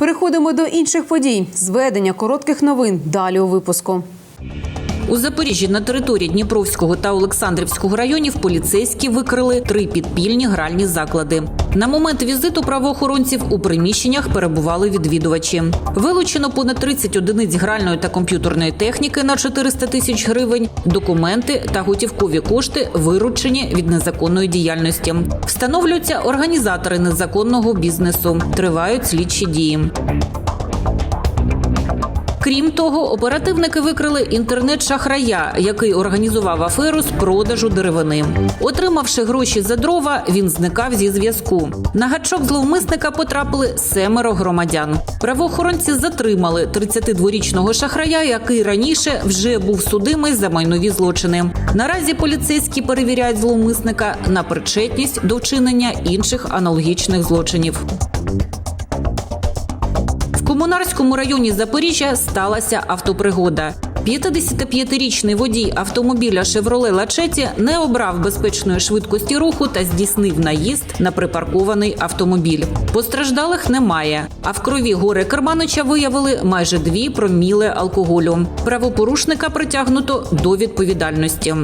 Переходимо до інших подій. Зведення коротких новин далі у випуску. У Запоріжжі на території Дніпровського та Олександрівського районів поліцейські викрили три підпільні гральні заклади. На момент візиту правоохоронців у приміщеннях перебували відвідувачі. Вилучено понад 30 одиниць гральної та комп'ютерної техніки на 400 тисяч гривень, документи та готівкові кошти виручені від незаконної діяльності. Встановлюються організатори незаконного бізнесу. Тривають слідчі дії. Крім того, оперативники викрили інтернет-шахрая, який організував аферу з продажу деревини. Отримавши гроші за дрова, він зникав зі зв'язку. На гачок зловмисника потрапили семеро громадян. Правоохоронці затримали 32-річного шахрая, який раніше вже був судимий за майнові злочини. Наразі поліцейські перевіряють зловмисника на причетність до вчинення інших аналогічних злочинів. Комунарському районі Запоріжжя сталася автопригода. 55-річний водій автомобіля «Шевроле Лачеті» не обрав безпечної швидкості руху та здійснив наїзд на припаркований автомобіль. Постраждалих немає. А в крові горе Керманича виявили майже дві проміли алкоголю. Правопорушника притягнуто до відповідальності.